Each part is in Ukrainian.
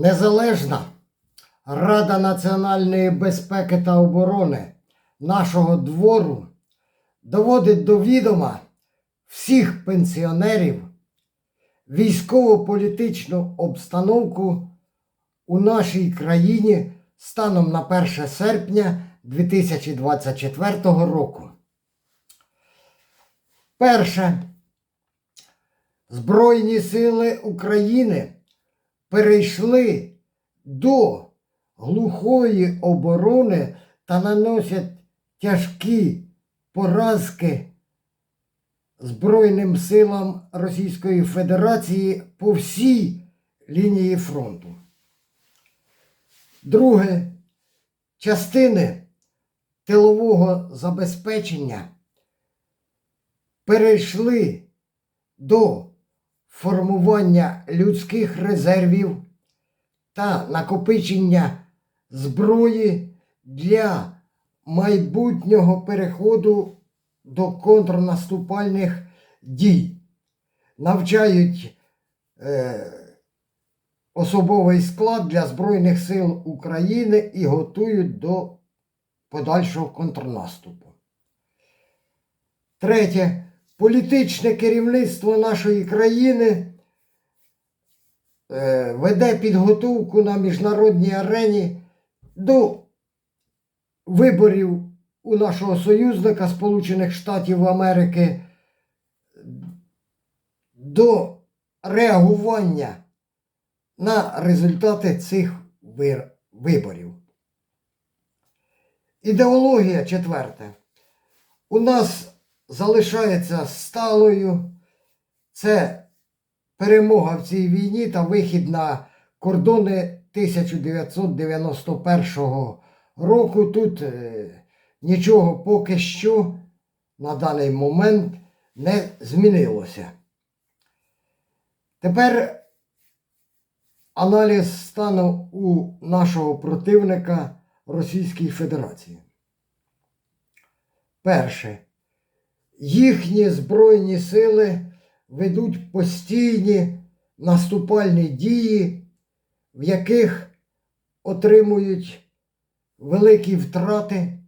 Незалежна Рада національної безпеки та оборони нашого двору доводить до відома всіх пенсіонерів військово-політичну обстановку у нашій країні станом на 1 серпня 2024 року. Перше. Збройні сили України перейшли до глухої оборони та наносять тяжкі поразки Збройним силам Російської Федерації по всій лінії фронту. Друге, частини тилового забезпечення перейшли до формування людських резервів та накопичення зброї для майбутнього переходу до контрнаступальних дій. Навчають е, особовий склад для Збройних сил України і готують до подальшого контрнаступу. Третє. Політичне керівництво нашої країни е, веде підготовку на міжнародній арені до виборів у нашого союзника Сполучених Штатів Америки до реагування на результати цих виборів. Ідеологія четверте. У нас залишається сталою це перемога в цій війні та вихід на кордони 1991 року. Тут е, нічого поки що на даний момент не змінилося. Тепер аналіз стану у нашого противника Російської Федерації. Перше. Їхні Збройні сили ведуть постійні наступальні дії, в яких отримують великі втрати,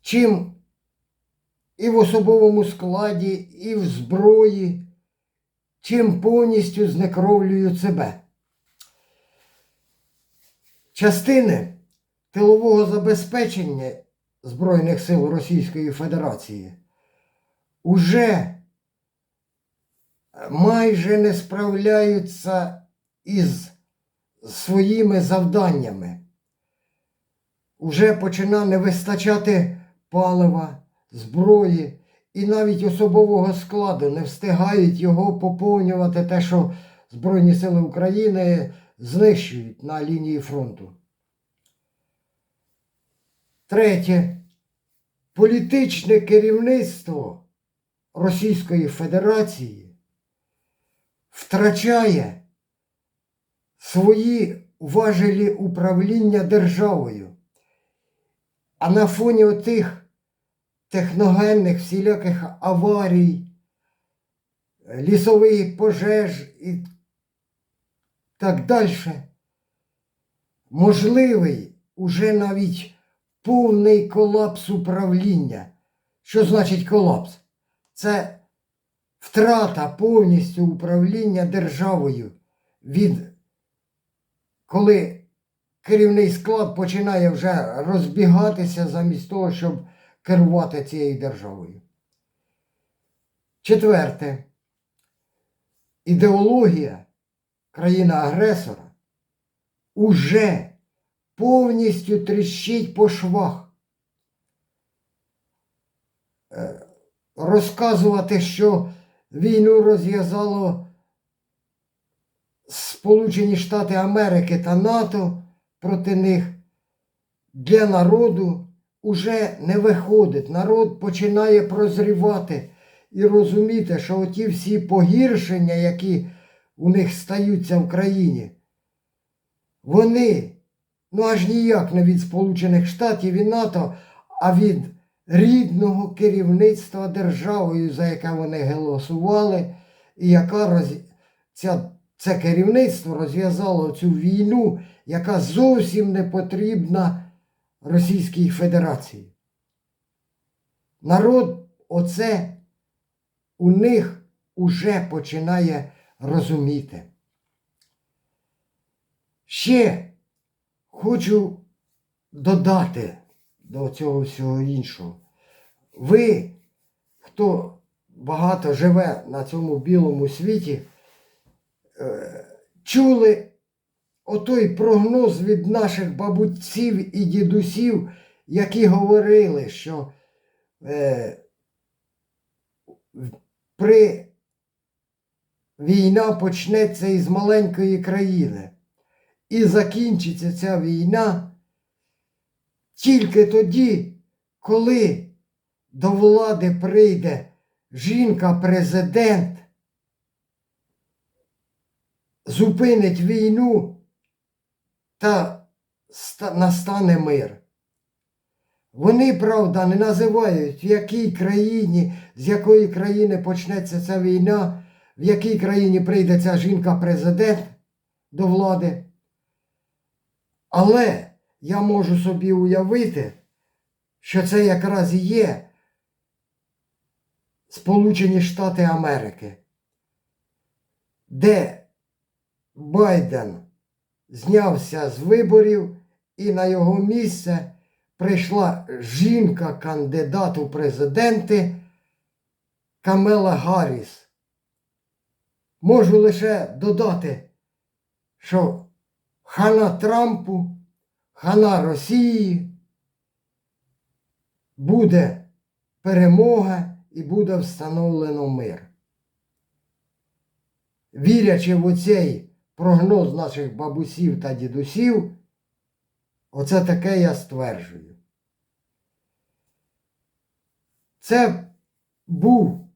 чим і в особовому складі, і в зброї, чим повністю знекровлюють себе. Частини тилового забезпечення Збройних сил Російської Федерації уже майже не справляються із своїми завданнями. Уже починає не вистачати палива, зброї і навіть особового складу не встигають його поповнювати те, що Збройні Сили України знищують на лінії фронту. Третє. Політичне керівництво Російської Федерації втрачає свої важелі управління державою. А на фоні отих техногенних всіляких аварій, лісових пожеж і так далі, можливий уже навіть повний колапс управління. Що значить колапс? Це втрата повністю управління державою від коли керівний склад починає вже розбігатися замість того, щоб керувати цією державою. Четверте. Ідеологія країни-агресора уже повністю тріщить по швах. Розказувати, що війну розв'язало Сполучені Штати Америки та НАТО проти них для народу уже не виходить. Народ починає прозрівати і розуміти, що оті всі погіршення, які у них стаються в країні, вони ну аж ніяк не від Сполучених Штатів і НАТО, а від рідного керівництва державою, за яке вони голосували, і яка роз... ця це керівництво розв'язало цю війну, яка зовсім не потрібна Російській Федерації. Народ оце у них уже починає розуміти. Ще хочу додати до цього всього іншого. Ви, хто багато живе на цьому білому світі, е, чули отой прогноз від наших бабусів і дідусів, які говорили, що е, при війна почнеться із маленької країни. І закінчиться ця війна тільки тоді, коли до влади прийде жінка-президент, зупинить війну та настане мир. Вони, правда, не називають, в якій країні, з якої країни почнеться ця війна, в якій країні прийде ця жінка-президент до влади. Але я можу собі уявити, що це якраз і є Сполучені Штати Америки, де Байден знявся з виборів і на його місце прийшла жінка-кандидат у президенти Камела Гарріс. Можу лише додати, що хана Трампу, хана Росії буде перемога і буде встановлено мир. Вірячи в оцей прогноз наших бабусів та дідусів, оце таке я стверджую. Це був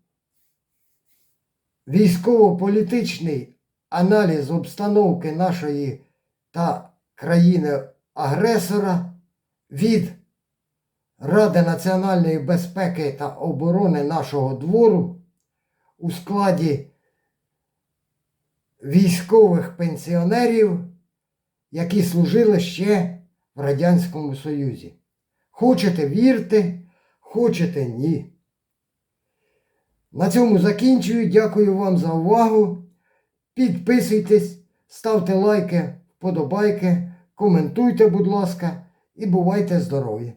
військово-політичний аналіз обстановки нашої та країни-агресора від Ради національної безпеки та оборони нашого двору у складі військових пенсіонерів, які служили ще в Радянському Союзі. Хочете вірте, хочете ні. На цьому закінчую. Дякую вам за увагу. Підписуйтесь, ставте лайки, вподобайки, коментуйте, будь ласка, і бувайте здорові!